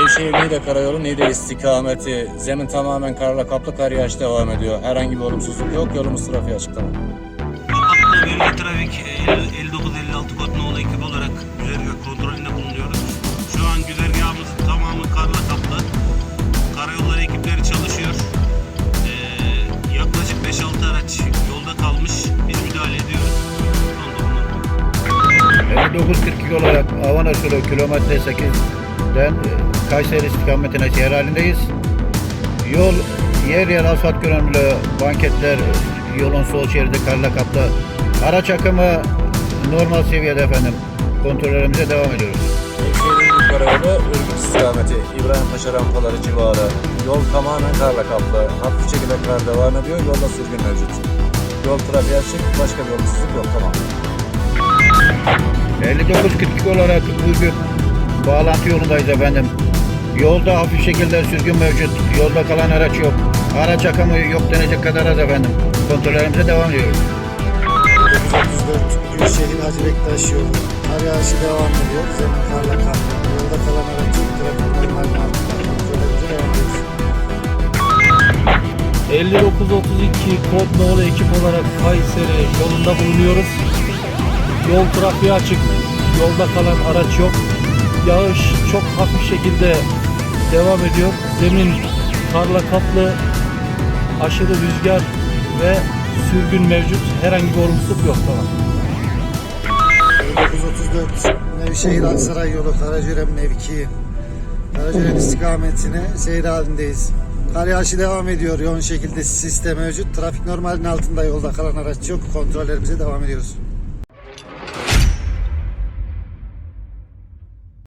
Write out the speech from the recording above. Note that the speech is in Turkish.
Nevşehir Niğde Karayolu Niğde istikameti. Zemin tamamen karla kaplı kar yağış devam ediyor. Herhangi bir olumsuzluk yok. Yolumuz trafiğe açık tamam. Bölge trafik 59-56 kod nolu ekip olarak güzergah kontrolünde bulunuyoruz. Şu an güzergahımızın tamamı karla kaplı. Karayolları ekipleri çalışıyor. Ee, yaklaşık 5-6 araç yolda kalmış. Biz müdahale ediyoruz. Son durumlar. 59.42 olarak Avana Sulu kilometre 8'den e, Kayseri istikametine seyir halindeyiz. Yol yer yer asfalt görünümlü banketler yolun sol şeridi karla kaplı. Araç akımı normal seviyede efendim. Kontrollerimize devam ediyoruz. Nevşehir Niğde Karayolu Ürgüp istikameti. İbrahim Paşa rampaları civarı. Yol tamamen karla kaplı. Hafif şekilde kar devam ediyor. Yolda sürgün mevcut. Yol trafiğe açık. Başka bir olumsuzluk yok tamam. 59.42 olarak bugün bağlantı yolundayız efendim. Yolda hafif şekilde sürgün mevcut. Yolda kalan araç yok. Araç akımı yok denecek kadar az efendim. Kontrollerimize devam ediyoruz. 934 Gülşehir Hacı Bektaş yolu. Kar yağışı devam ediyor. Zemin karla kaplı. Yolda kalan araç yok. Trafik normalin altında. Kontrolümüze devam ediyoruz. 5932 kod nolu ekip olarak Kayseri yolunda bulunuyoruz. Yol trafiği açık. Yolda kalan araç yok. Yağış çok hafif şekilde devam ediyor. Zemin karla kaplı. Aşırı rüzgar ve sürgün mevcut. Herhangi bir olumsuzluk yok tamam. 934 Nevşehir Aksaray yolu. Karacörem mevkii. Karacörem istikametine seyir halindeyiz. Kar yağışı devam ediyor. Yoğun şekilde sistem mevcut. Trafik normalin altında yolda kalan araç yok. Kontrollerimize devam ediyoruz.